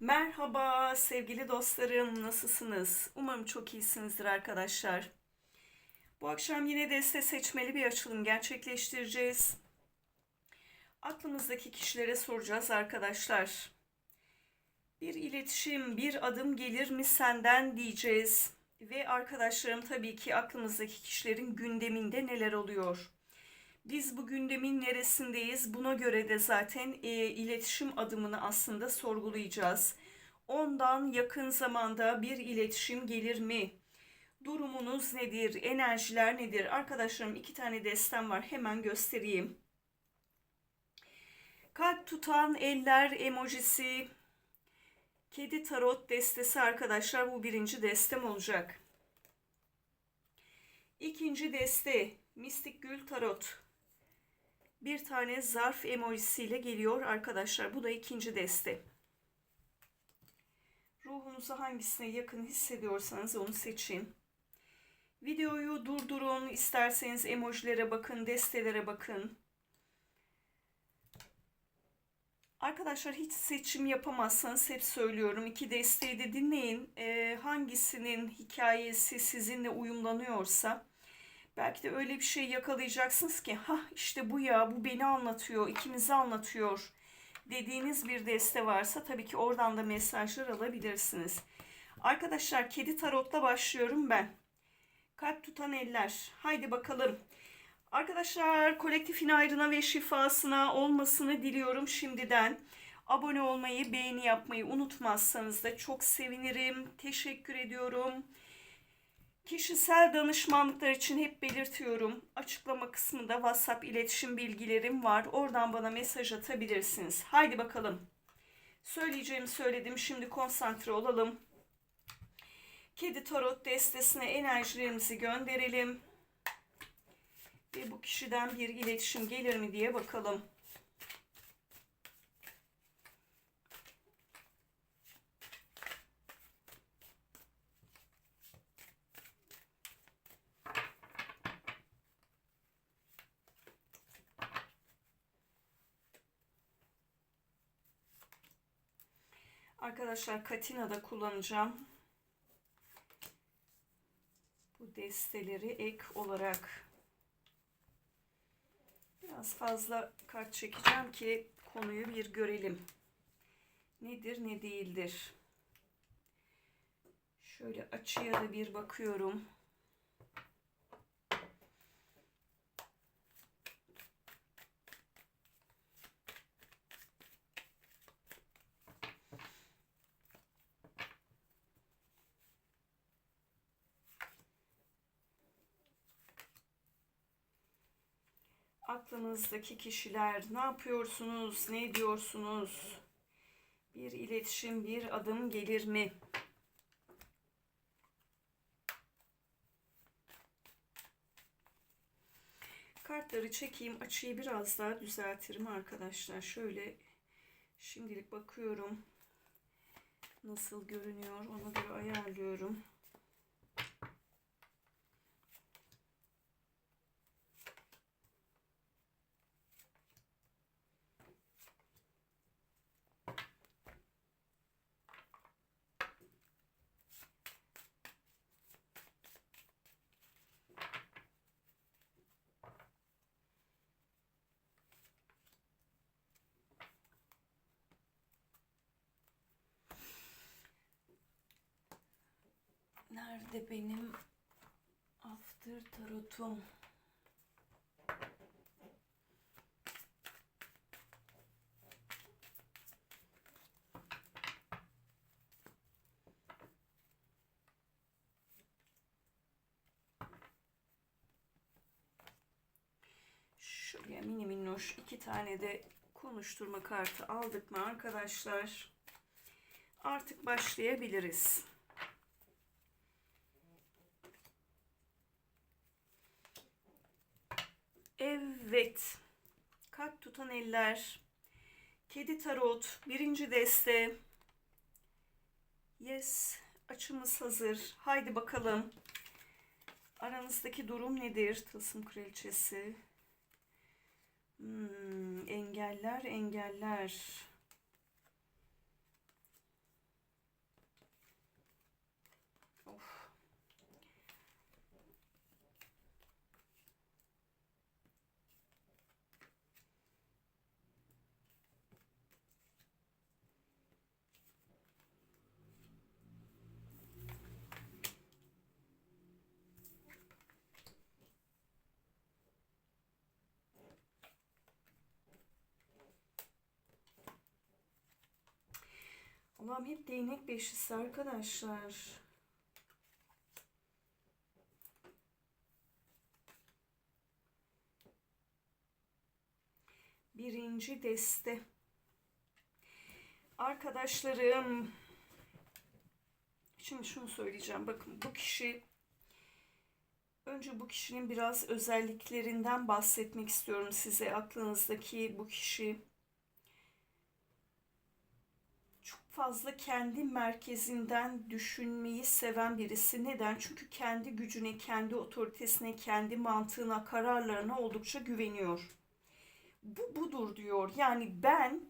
Merhaba sevgili dostlarım, nasılsınız? Umarım çok iyisinizdir arkadaşlar. Bu akşam yine deste seçmeli bir açılım gerçekleştireceğiz. Aklımızdaki kişilere soracağız arkadaşlar. Bir iletişim, bir adım gelir mi senden diyeceğiz. Ve arkadaşlarım tabii ki aklımızdaki kişilerin gündeminde neler oluyor? Biz bu gündemin neresindeyiz? Buna göre de zaten e, iletişim adımını aslında sorgulayacağız. Ondan yakın zamanda bir iletişim gelir mi? Durumunuz nedir? Enerjiler nedir? Arkadaşlarım iki tane destem var. Hemen göstereyim. Kalp tutan eller emojisi. Kedi tarot destesi arkadaşlar. Bu birinci destem olacak. İkinci deste Mistik Gül Tarot bir tane zarf emojisiyle geliyor arkadaşlar. Bu da ikinci deste. Ruhunuza hangisine yakın hissediyorsanız onu seçin. Videoyu durdurun. isterseniz emojilere bakın, destelere bakın. Arkadaşlar hiç seçim yapamazsanız hep söylüyorum. iki desteği de dinleyin. Ee, hangisinin hikayesi sizinle uyumlanıyorsa Belki de öyle bir şey yakalayacaksınız ki ha işte bu ya bu beni anlatıyor, ikimizi anlatıyor dediğiniz bir deste varsa tabii ki oradan da mesajlar alabilirsiniz. Arkadaşlar kedi tarotla başlıyorum ben. Kalp tutan eller. Haydi bakalım. Arkadaşlar kolektifin ayrına ve şifasına olmasını diliyorum şimdiden. Abone olmayı, beğeni yapmayı unutmazsanız da çok sevinirim. Teşekkür ediyorum. Kişisel danışmanlıklar için hep belirtiyorum. Açıklama kısmında WhatsApp iletişim bilgilerim var. Oradan bana mesaj atabilirsiniz. Haydi bakalım. Söyleyeceğimi söyledim. Şimdi konsantre olalım. Kedi Tarot destesine enerjilerimizi gönderelim. Ve bu kişiden bir iletişim gelir mi diye bakalım. Arkadaşlar Katina da kullanacağım. Bu desteleri ek olarak biraz fazla kart çekeceğim ki konuyu bir görelim. Nedir ne değildir. Şöyle açıya da bir bakıyorum. Aklınızdaki kişiler ne yapıyorsunuz, ne ediyorsunuz? Bir iletişim, bir adım gelir mi? Kartları çekeyim, açıyı biraz daha düzeltirim arkadaşlar. Şöyle şimdilik bakıyorum. Nasıl görünüyor ona göre ayarlıyorum. Nerede benim after tarotum? Şuraya mini minnoş iki tane de konuşturma kartı aldık mı arkadaşlar? Artık başlayabiliriz. Evet. Kalp tutan eller. Kedi tarot. Birinci deste. Yes. Açımız hazır. Haydi bakalım. Aranızdaki durum nedir? Tılsım kraliçesi. Hmm, engeller, engeller. Allah'ım hep değnek beşlisi arkadaşlar. Birinci deste. Arkadaşlarım. Şimdi şunu söyleyeceğim. Bakın bu kişi önce bu kişinin biraz özelliklerinden bahsetmek istiyorum size. Aklınızdaki bu kişi çok fazla kendi merkezinden düşünmeyi seven birisi. Neden? Çünkü kendi gücüne, kendi otoritesine, kendi mantığına, kararlarına oldukça güveniyor. Bu budur diyor. Yani ben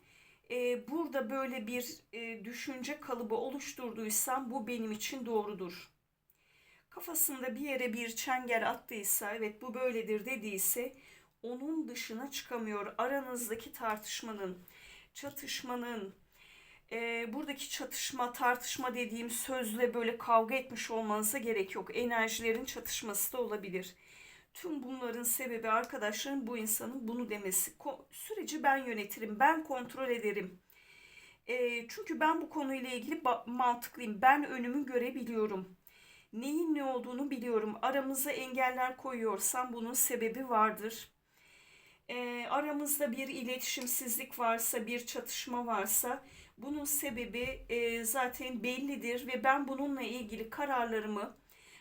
e, burada böyle bir e, düşünce kalıbı oluşturduysam bu benim için doğrudur. Kafasında bir yere bir çengel attıysa, evet bu böyledir dediyse onun dışına çıkamıyor. Aranızdaki tartışmanın, çatışmanın, e, buradaki çatışma, tartışma dediğim sözle böyle kavga etmiş olmanıza gerek yok. Enerjilerin çatışması da olabilir. Tüm bunların sebebi arkadaşların bu insanın bunu demesi. Ko- süreci ben yönetirim, ben kontrol ederim. E, çünkü ben bu konuyla ilgili mantıklıyım. Ben önümü görebiliyorum. Neyin ne olduğunu biliyorum. Aramıza engeller koyuyorsam bunun sebebi vardır. E, aramızda bir iletişimsizlik varsa, bir çatışma varsa bunun sebebi e, zaten bellidir ve ben bununla ilgili kararlarımı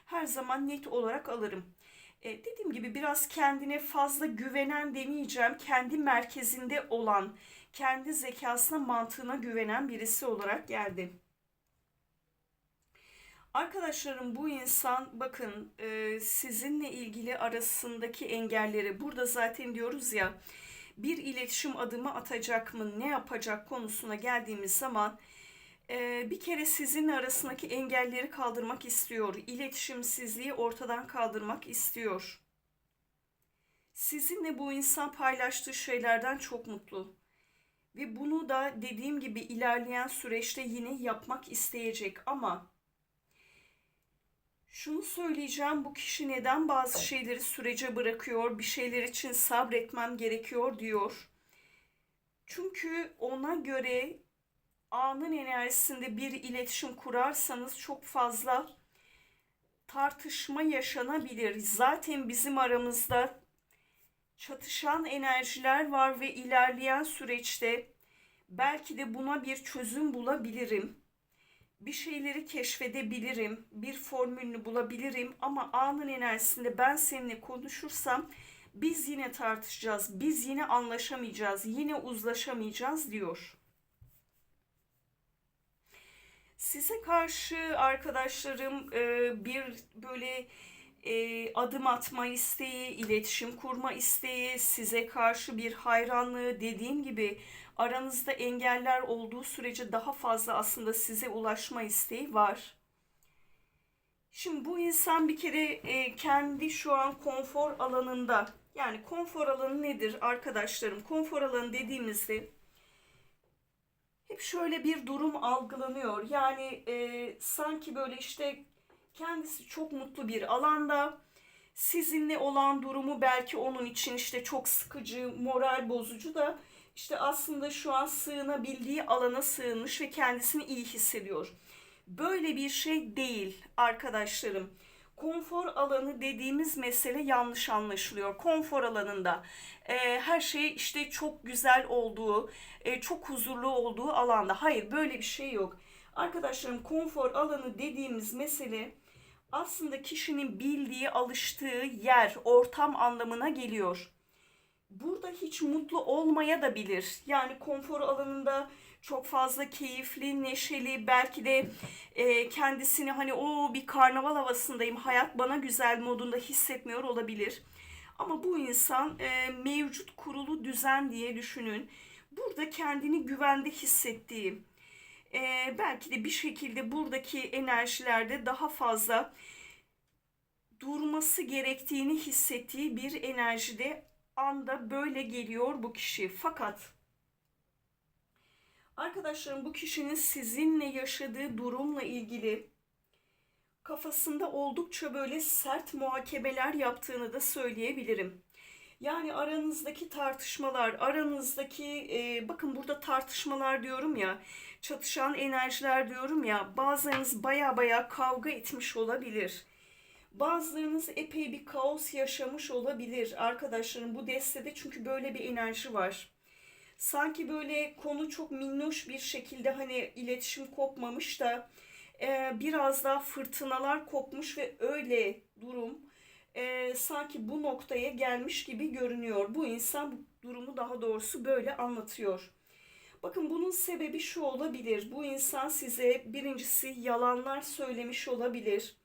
her zaman net olarak alırım. E, dediğim gibi biraz kendine fazla güvenen demeyeceğim. Kendi merkezinde olan, kendi zekasına, mantığına güvenen birisi olarak geldi. Arkadaşlarım bu insan bakın e, sizinle ilgili arasındaki engelleri burada zaten diyoruz ya bir iletişim adımı atacak mı ne yapacak konusuna geldiğimiz zaman e, bir kere sizinle arasındaki engelleri kaldırmak istiyor. İletişimsizliği ortadan kaldırmak istiyor. Sizinle bu insan paylaştığı şeylerden çok mutlu. Ve bunu da dediğim gibi ilerleyen süreçte yine yapmak isteyecek ama şunu söyleyeceğim bu kişi neden bazı şeyleri sürece bırakıyor, bir şeyler için sabretmem gerekiyor diyor. Çünkü ona göre anın enerjisinde bir iletişim kurarsanız çok fazla tartışma yaşanabilir. Zaten bizim aramızda çatışan enerjiler var ve ilerleyen süreçte belki de buna bir çözüm bulabilirim. Bir şeyleri keşfedebilirim, bir formülünü bulabilirim ama anın enerjisinde ben seninle konuşursam biz yine tartışacağız, biz yine anlaşamayacağız, yine uzlaşamayacağız diyor. Size karşı arkadaşlarım e, bir böyle e, adım atma isteği, iletişim kurma isteği, size karşı bir hayranlığı dediğim gibi aranızda engeller olduğu sürece daha fazla aslında size ulaşma isteği var. Şimdi bu insan bir kere e, kendi şu an konfor alanında yani konfor alanı nedir arkadaşlarım? Konfor alanı dediğimizde hep şöyle bir durum algılanıyor. Yani e, sanki böyle işte kendisi çok mutlu bir alanda sizinle olan durumu belki onun için işte çok sıkıcı, moral bozucu da işte aslında şu an sığınabildiği alana sığınmış ve kendisini iyi hissediyor. Böyle bir şey değil arkadaşlarım. Konfor alanı dediğimiz mesele yanlış anlaşılıyor. Konfor alanında e, her şey işte çok güzel olduğu, e, çok huzurlu olduğu alanda. Hayır böyle bir şey yok. Arkadaşlarım konfor alanı dediğimiz mesele aslında kişinin bildiği, alıştığı yer, ortam anlamına geliyor. Burada hiç mutlu olmaya da bilir. Yani konfor alanında çok fazla keyifli, neşeli, belki de e, kendisini hani o bir karnaval havasındayım, hayat bana güzel modunda hissetmiyor olabilir. Ama bu insan e, mevcut kurulu düzen diye düşünün. Burada kendini güvende hissettiği, e, belki de bir şekilde buradaki enerjilerde daha fazla durması gerektiğini hissettiği bir enerjide anda böyle geliyor bu kişi. Fakat arkadaşlarım bu kişinin sizinle yaşadığı durumla ilgili kafasında oldukça böyle sert muhakebeler yaptığını da söyleyebilirim. Yani aranızdaki tartışmalar, aranızdaki e, bakın burada tartışmalar diyorum ya, çatışan enerjiler diyorum ya, bazılarınız baya baya kavga etmiş olabilir. Bazılarınız epey bir kaos yaşamış olabilir arkadaşlarım bu destede çünkü böyle bir enerji var. Sanki böyle konu çok minnoş bir şekilde hani iletişim kopmamış da e, biraz daha fırtınalar kopmuş ve öyle durum e, sanki bu noktaya gelmiş gibi görünüyor. Bu insan durumu daha doğrusu böyle anlatıyor. Bakın bunun sebebi şu olabilir. Bu insan size birincisi yalanlar söylemiş olabilir.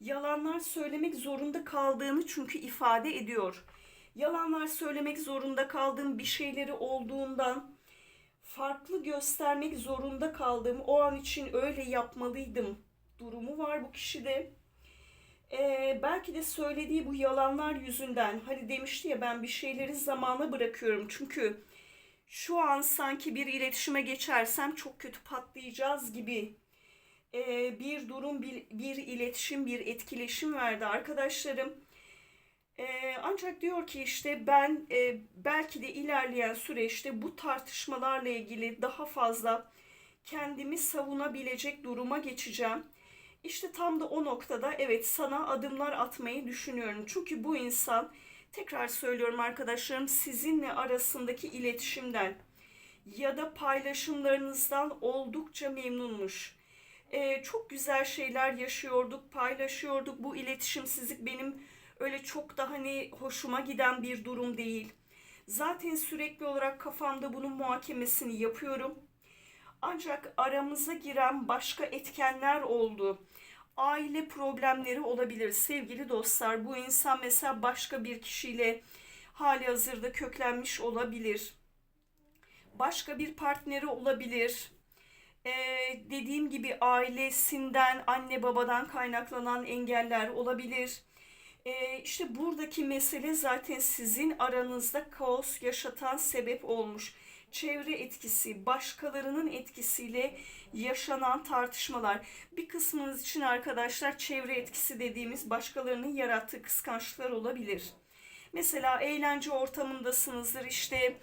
Yalanlar söylemek zorunda kaldığını çünkü ifade ediyor. Yalanlar söylemek zorunda kaldığım bir şeyleri olduğundan farklı göstermek zorunda kaldığım o an için öyle yapmalıydım durumu var bu kişide. Ee, belki de söylediği bu yalanlar yüzünden hani demişti ya ben bir şeyleri zamana bırakıyorum çünkü şu an sanki bir iletişime geçersem çok kötü patlayacağız gibi e, bir durum, bir, bir iletişim, bir etkileşim verdi arkadaşlarım. E, ancak diyor ki işte ben e, belki de ilerleyen süreçte bu tartışmalarla ilgili daha fazla kendimi savunabilecek duruma geçeceğim. İşte tam da o noktada evet sana adımlar atmayı düşünüyorum. Çünkü bu insan tekrar söylüyorum arkadaşlarım sizinle arasındaki iletişimden ya da paylaşımlarınızdan oldukça memnunmuş. Ee, çok güzel şeyler yaşıyorduk, paylaşıyorduk. Bu iletişimsizlik benim öyle çok da hani hoşuma giden bir durum değil. Zaten sürekli olarak kafamda bunun muhakemesini yapıyorum. Ancak aramıza giren başka etkenler oldu. Aile problemleri olabilir sevgili dostlar. Bu insan mesela başka bir kişiyle hali hazırda köklenmiş olabilir. Başka bir partneri olabilir. Ee, dediğim gibi ailesinden, anne babadan kaynaklanan engeller olabilir. Ee, işte buradaki mesele zaten sizin aranızda kaos yaşatan sebep olmuş çevre etkisi, başkalarının etkisiyle yaşanan tartışmalar. Bir kısmınız için arkadaşlar çevre etkisi dediğimiz başkalarının yarattığı kıskançlıklar olabilir. Mesela eğlence ortamındasınızdır işte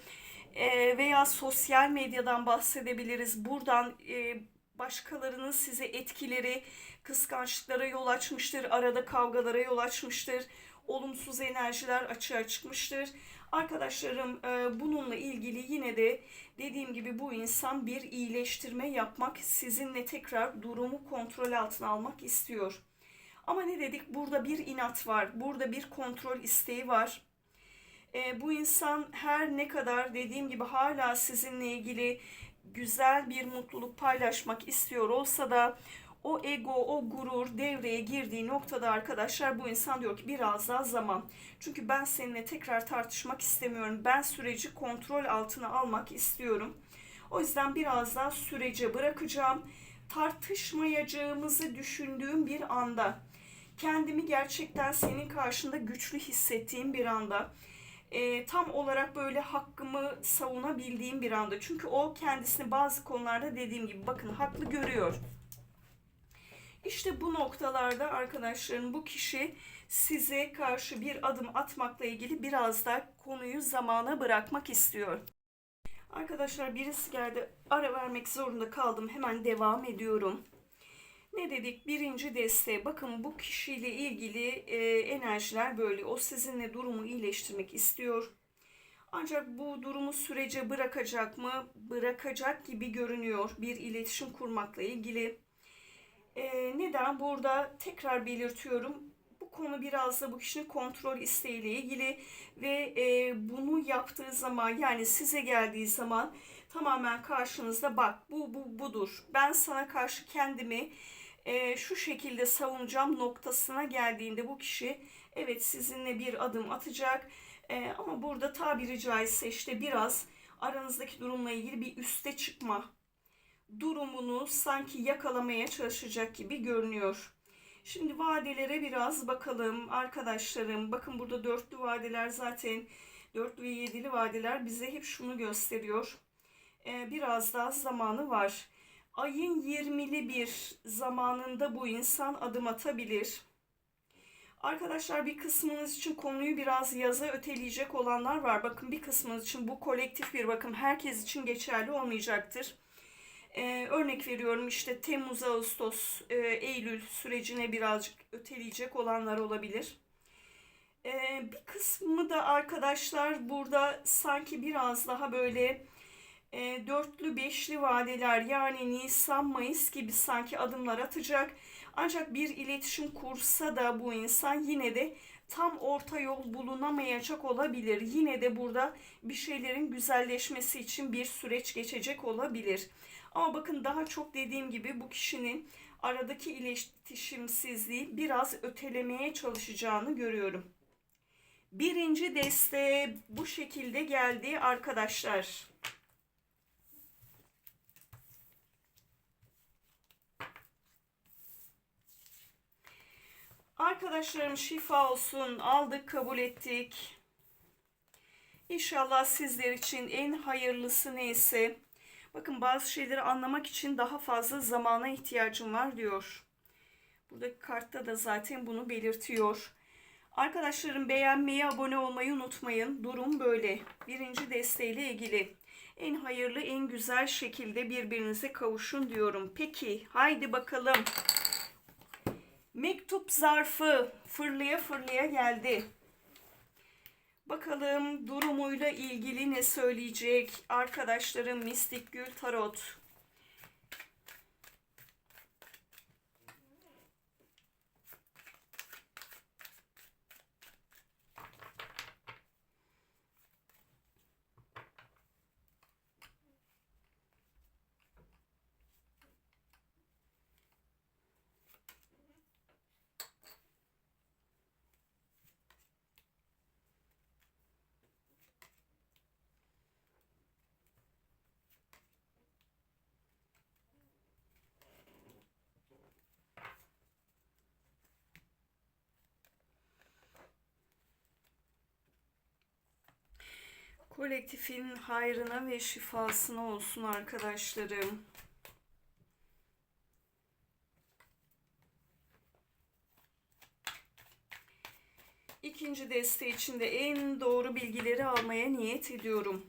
e, veya sosyal medyadan bahsedebiliriz. Buradan e, başkalarının size etkileri kıskançlıklara yol açmıştır, arada kavgalara yol açmıştır, olumsuz enerjiler açığa çıkmıştır. Arkadaşlarım e, bununla ilgili yine de dediğim gibi bu insan bir iyileştirme yapmak, sizinle tekrar durumu kontrol altına almak istiyor. Ama ne dedik? Burada bir inat var. Burada bir kontrol isteği var. E, bu insan her ne kadar dediğim gibi hala sizinle ilgili güzel bir mutluluk paylaşmak istiyor olsa da o ego, o gurur devreye girdiği noktada arkadaşlar bu insan diyor ki biraz daha zaman. Çünkü ben seninle tekrar tartışmak istemiyorum. Ben süreci kontrol altına almak istiyorum. O yüzden biraz daha sürece bırakacağım. Tartışmayacağımızı düşündüğüm bir anda, kendimi gerçekten senin karşında güçlü hissettiğim bir anda, e, tam olarak böyle hakkımı savunabildiğim bir anda. Çünkü o kendisini bazı konularda dediğim gibi bakın haklı görüyor işte bu noktalarda arkadaşlarım bu kişi size karşı bir adım atmakla ilgili biraz da konuyu zamana bırakmak istiyor. Arkadaşlar birisi geldi ara vermek zorunda kaldım hemen devam ediyorum. Ne dedik? Birinci desteğe bakın bu kişiyle ilgili e, enerjiler böyle. O sizinle durumu iyileştirmek istiyor. Ancak bu durumu sürece bırakacak mı? Bırakacak gibi görünüyor. Bir iletişim kurmakla ilgili. E, neden? Burada tekrar belirtiyorum. Bu konu biraz da bu kişinin kontrol isteğiyle ilgili ve e, bunu yaptığı zaman yani size geldiği zaman tamamen karşınızda bak bu bu budur. Ben sana karşı kendimi e, şu şekilde savunacağım noktasına geldiğinde bu kişi evet sizinle bir adım atacak. E, ama burada tabiri caizse işte biraz aranızdaki durumla ilgili bir üste çıkma durumunu sanki yakalamaya çalışacak gibi görünüyor. Şimdi vadelere biraz bakalım arkadaşlarım. Bakın burada dörtlü vadeler zaten dörtlü ve yedili vadeler bize hep şunu gösteriyor. Ee, biraz daha zamanı var. Ayın 20'li bir zamanında bu insan adım atabilir. Arkadaşlar bir kısmınız için konuyu biraz yaza öteleyecek olanlar var. Bakın bir kısmınız için bu kolektif bir bakım herkes için geçerli olmayacaktır. Ee, örnek veriyorum işte Temmuz, Ağustos, e, Eylül sürecine birazcık öteleyecek olanlar olabilir. Ee, bir kısmı da arkadaşlar burada sanki biraz daha böyle e, dörtlü beşli vadeler yani Nisan Mayıs gibi sanki adımlar atacak. Ancak bir iletişim kursa da bu insan yine de tam orta yol bulunamayacak olabilir. Yine de burada bir şeylerin güzelleşmesi için bir süreç geçecek olabilir. Ama bakın daha çok dediğim gibi bu kişinin aradaki iletişimsizliği biraz ötelemeye çalışacağını görüyorum. Birinci deste bu şekilde geldi arkadaşlar. Arkadaşlarım şifa olsun. Aldık, kabul ettik. İnşallah sizler için en hayırlısı neyse. Bakın bazı şeyleri anlamak için daha fazla zamana ihtiyacım var diyor. Buradaki kartta da zaten bunu belirtiyor. Arkadaşlarım beğenmeyi, abone olmayı unutmayın. Durum böyle. Birinci desteğiyle ilgili. En hayırlı, en güzel şekilde birbirinize kavuşun diyorum. Peki, haydi bakalım. Mektup zarfı fırlaya fırlaya geldi. Bakalım durumuyla ilgili ne söyleyecek arkadaşlarım Mistik Gül Tarot. Kolektifin hayrına ve şifasına olsun arkadaşlarım. İkinci deste içinde en doğru bilgileri almaya niyet ediyorum.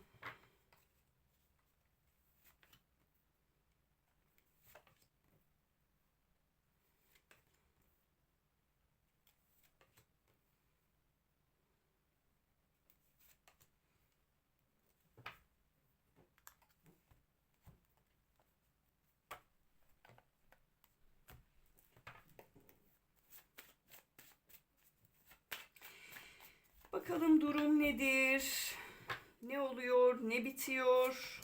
Bakalım durum nedir? Ne oluyor? Ne bitiyor?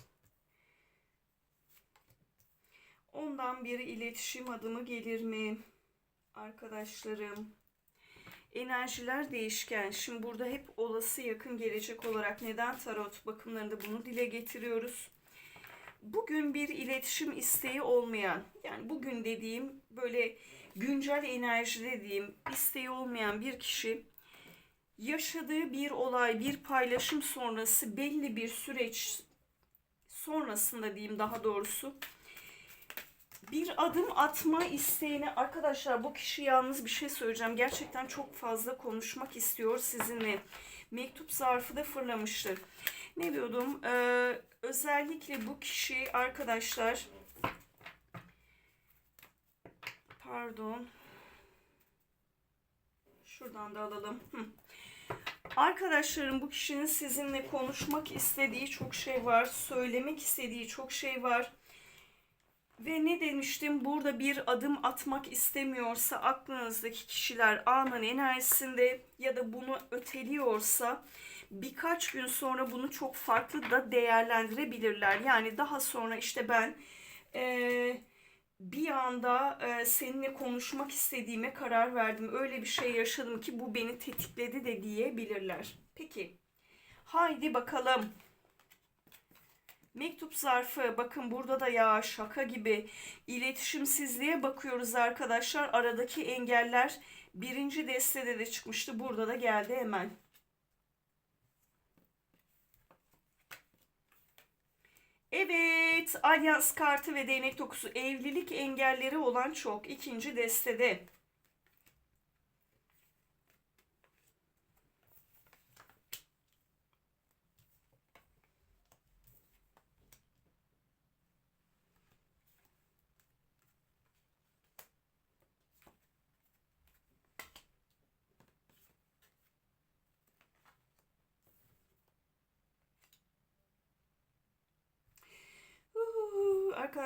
Ondan bir iletişim adımı gelir mi? Arkadaşlarım. Enerjiler değişken. Şimdi burada hep olası yakın gelecek olarak neden tarot bakımlarında bunu dile getiriyoruz. Bugün bir iletişim isteği olmayan, yani bugün dediğim böyle güncel enerji dediğim isteği olmayan bir kişi yaşadığı bir olay, bir paylaşım sonrası belli bir süreç sonrasında diyeyim daha doğrusu bir adım atma isteğine arkadaşlar bu kişi yalnız bir şey söyleyeceğim. Gerçekten çok fazla konuşmak istiyor sizinle. Mektup zarfı da fırlamıştır. Ne diyordum? Ee, özellikle bu kişi arkadaşlar pardon şuradan da alalım. Hı. Arkadaşlarım bu kişinin sizinle konuşmak istediği çok şey var. Söylemek istediği çok şey var. Ve ne demiştim? Burada bir adım atmak istemiyorsa aklınızdaki kişiler anın enerjisinde ya da bunu öteliyorsa birkaç gün sonra bunu çok farklı da değerlendirebilirler. Yani daha sonra işte ben ee, bir anda e, seninle konuşmak istediğime karar verdim. Öyle bir şey yaşadım ki bu beni tetikledi de diyebilirler. Peki. Haydi bakalım. Mektup zarfı bakın burada da ya şaka gibi iletişimsizliğe bakıyoruz arkadaşlar. Aradaki engeller birinci destede de çıkmıştı. Burada da geldi hemen. Evet, alyans kartı ve değnek dokusu evlilik engelleri olan çok. ikinci destede.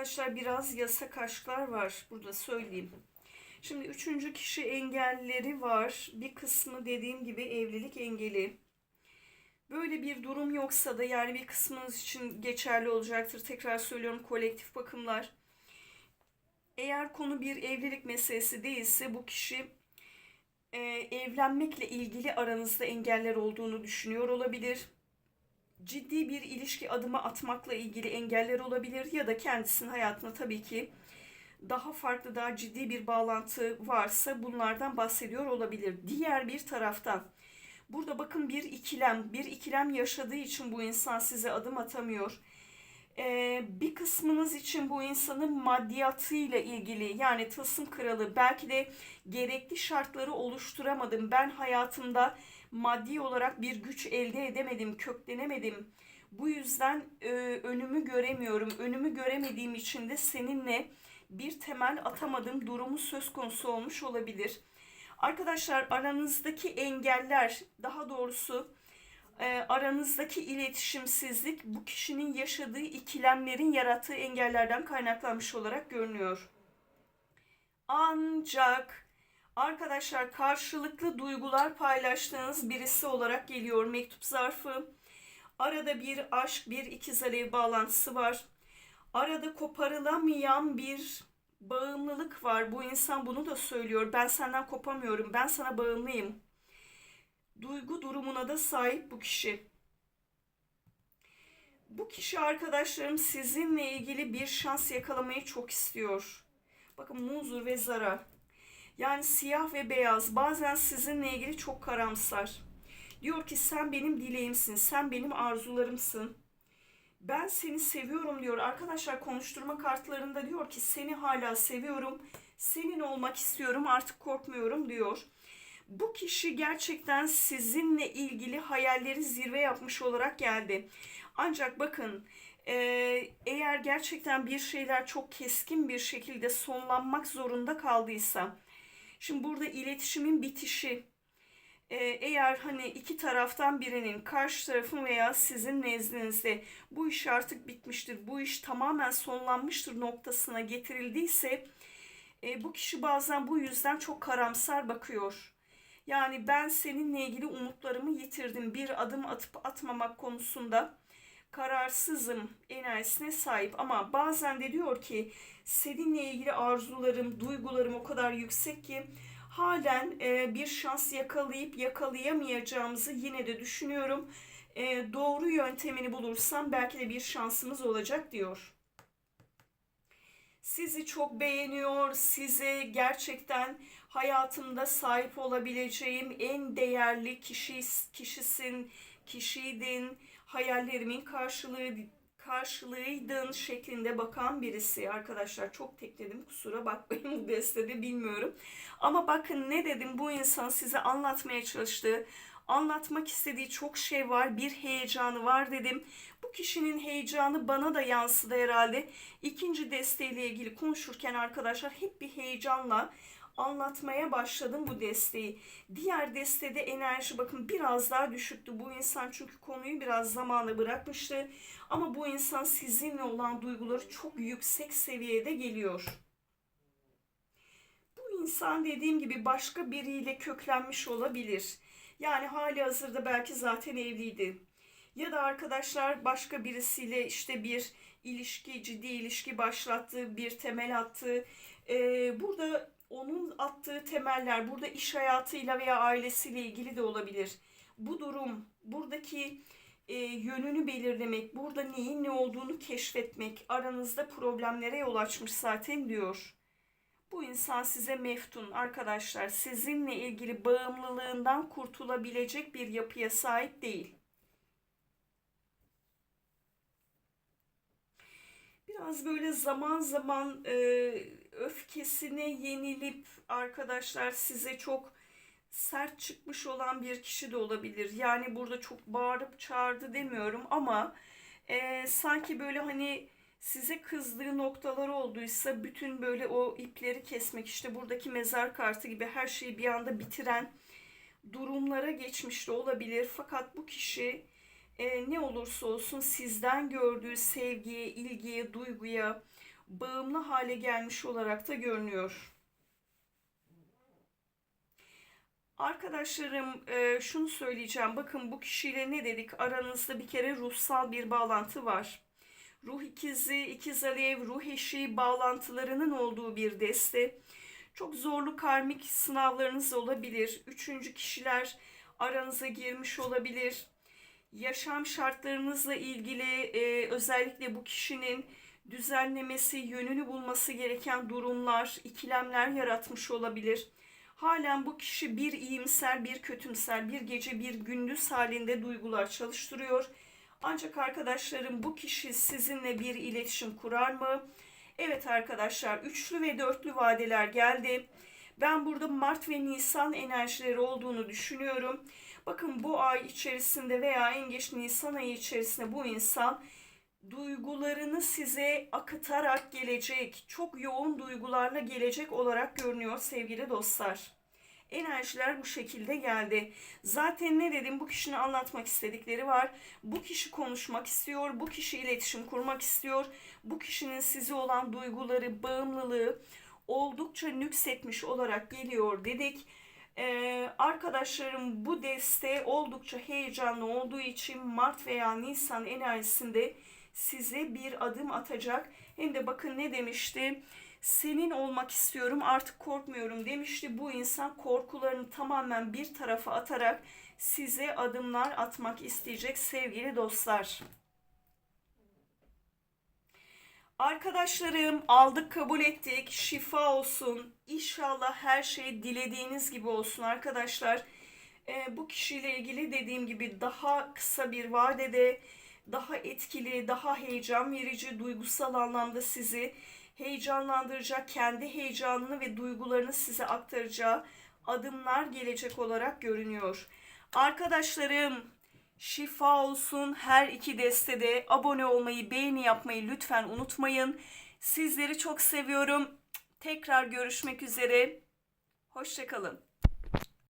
Arkadaşlar biraz yasak aşklar var burada söyleyeyim. Şimdi üçüncü kişi engelleri var. Bir kısmı dediğim gibi evlilik engeli. Böyle bir durum yoksa da yani bir kısmınız için geçerli olacaktır. Tekrar söylüyorum kolektif bakımlar. Eğer konu bir evlilik meselesi değilse bu kişi e, evlenmekle ilgili aranızda engeller olduğunu düşünüyor olabilir. Ciddi bir ilişki adımı atmakla ilgili engeller olabilir ya da kendisinin hayatına tabii ki daha farklı, daha ciddi bir bağlantı varsa bunlardan bahsediyor olabilir. Diğer bir taraftan burada bakın bir ikilem, bir ikilem yaşadığı için bu insan size adım atamıyor. Ee, bir kısmınız için bu insanın maddiyatıyla ilgili yani tasım kralı belki de gerekli şartları oluşturamadım. Ben hayatımda maddi olarak bir güç elde edemedim, köklenemedim. Bu yüzden e, önümü göremiyorum. Önümü göremediğim için de seninle bir temel atamadım durumu söz konusu olmuş olabilir. Arkadaşlar aranızdaki engeller, daha doğrusu e, aranızdaki iletişimsizlik bu kişinin yaşadığı ikilemlerin yarattığı engellerden kaynaklanmış olarak görünüyor. Ancak arkadaşlar karşılıklı duygular paylaştığınız birisi olarak geliyor mektup zarfı. Arada bir aşk, bir ikiz alev bağlantısı var. Arada koparılamayan bir bağımlılık var. Bu insan bunu da söylüyor. Ben senden kopamıyorum. Ben sana bağımlıyım. Duygu durumuna da sahip bu kişi. Bu kişi arkadaşlarım sizinle ilgili bir şans yakalamayı çok istiyor. Bakın muzur ve zara. Yani siyah ve beyaz. Bazen sizinle ilgili çok karamsar. Diyor ki sen benim dileğimsin, sen benim arzularımsın. Ben seni seviyorum diyor. Arkadaşlar konuşturma kartlarında diyor ki seni hala seviyorum. Senin olmak istiyorum artık korkmuyorum diyor. Bu kişi gerçekten sizinle ilgili hayalleri zirve yapmış olarak geldi. Ancak bakın e, eğer gerçekten bir şeyler çok keskin bir şekilde sonlanmak zorunda kaldıysa şimdi burada iletişimin bitişi e, eğer hani iki taraftan birinin karşı tarafın veya sizin nezdinizde bu iş artık bitmiştir, bu iş tamamen sonlanmıştır noktasına getirildiyse e, bu kişi bazen bu yüzden çok karamsar bakıyor. Yani ben seninle ilgili umutlarımı yitirdim. Bir adım atıp atmamak konusunda kararsızım enerjisine sahip ama bazen de diyor ki seninle ilgili arzularım, duygularım o kadar yüksek ki halen e, bir şans yakalayıp yakalayamayacağımızı yine de düşünüyorum. E, doğru yöntemini bulursam belki de bir şansımız olacak diyor. Sizi çok beğeniyor, size gerçekten hayatımda sahip olabileceğim en değerli kişi kişisin, kişiydin, hayallerimin karşılığı karşılığıydın şeklinde bakan birisi. Arkadaşlar çok tekledim kusura bakmayın bu destede bilmiyorum. Ama bakın ne dedim bu insan size anlatmaya çalıştığı, anlatmak istediği çok şey var. Bir heyecanı var dedim. Bu kişinin heyecanı bana da yansıdı herhalde. İkinci desteğiyle ilgili konuşurken arkadaşlar hep bir heyecanla anlatmaya başladım bu desteği. Diğer destede enerji bakın biraz daha düşüktü. Bu insan çünkü konuyu biraz zamana bırakmıştı. Ama bu insan sizinle olan duyguları çok yüksek seviyede geliyor. Bu insan dediğim gibi başka biriyle köklenmiş olabilir. Yani hali hazırda belki zaten evliydi. Ya da arkadaşlar başka birisiyle işte bir ilişki, ciddi ilişki başlattı, bir temel attı. Ee, burada onun attığı temeller burada iş hayatıyla veya ailesiyle ilgili de olabilir. Bu durum buradaki e, yönünü belirlemek, burada neyin ne olduğunu keşfetmek aranızda problemlere yol açmış zaten diyor. Bu insan size meftun arkadaşlar. Sizinle ilgili bağımlılığından kurtulabilecek bir yapıya sahip değil. Biraz böyle zaman zaman e, öfkesine yenilip arkadaşlar size çok sert çıkmış olan bir kişi de olabilir. Yani burada çok bağırıp çağırdı demiyorum ama e, sanki böyle hani size kızdığı noktalar olduysa bütün böyle o ipleri kesmek işte buradaki mezar kartı gibi her şeyi bir anda bitiren durumlara geçmiş de olabilir. Fakat bu kişi e, ne olursa olsun sizden gördüğü sevgiye, ilgiye, duyguya, bağımlı hale gelmiş olarak da görünüyor. Arkadaşlarım e, şunu söyleyeceğim. Bakın bu kişiyle ne dedik? Aranızda bir kere ruhsal bir bağlantı var. Ruh ikizi, ikiz alev, ruh eşi bağlantılarının olduğu bir deste. Çok zorlu karmik sınavlarınız olabilir. Üçüncü kişiler aranıza girmiş olabilir. Yaşam şartlarınızla ilgili e, özellikle bu kişinin düzenlemesi, yönünü bulması gereken durumlar, ikilemler yaratmış olabilir. Halen bu kişi bir iyimser, bir kötümser, bir gece bir gündüz halinde duygular çalıştırıyor. Ancak arkadaşlarım bu kişi sizinle bir iletişim kurar mı? Evet arkadaşlar üçlü ve dörtlü vadeler geldi. Ben burada Mart ve Nisan enerjileri olduğunu düşünüyorum. Bakın bu ay içerisinde veya en geç Nisan ayı içerisinde bu insan duygularını size akıtarak gelecek, çok yoğun duygularla gelecek olarak görünüyor sevgili dostlar. Enerjiler bu şekilde geldi. Zaten ne dedim bu kişinin anlatmak istedikleri var. Bu kişi konuşmak istiyor, bu kişi iletişim kurmak istiyor. Bu kişinin size olan duyguları, bağımlılığı oldukça nüksetmiş olarak geliyor dedik. Ee, arkadaşlarım bu deste oldukça heyecanlı olduğu için Mart veya Nisan enerjisinde size bir adım atacak. Hem de bakın ne demişti? Senin olmak istiyorum artık korkmuyorum demişti. Bu insan korkularını tamamen bir tarafa atarak size adımlar atmak isteyecek sevgili dostlar. Arkadaşlarım aldık kabul ettik. Şifa olsun. İnşallah her şey dilediğiniz gibi olsun arkadaşlar. Ee, bu kişiyle ilgili dediğim gibi daha kısa bir vadede daha etkili, daha heyecan verici, duygusal anlamda sizi heyecanlandıracak, kendi heyecanını ve duygularını size aktaracağı adımlar gelecek olarak görünüyor. Arkadaşlarım şifa olsun her iki destede abone olmayı, beğeni yapmayı lütfen unutmayın. Sizleri çok seviyorum. Tekrar görüşmek üzere. Hoşçakalın.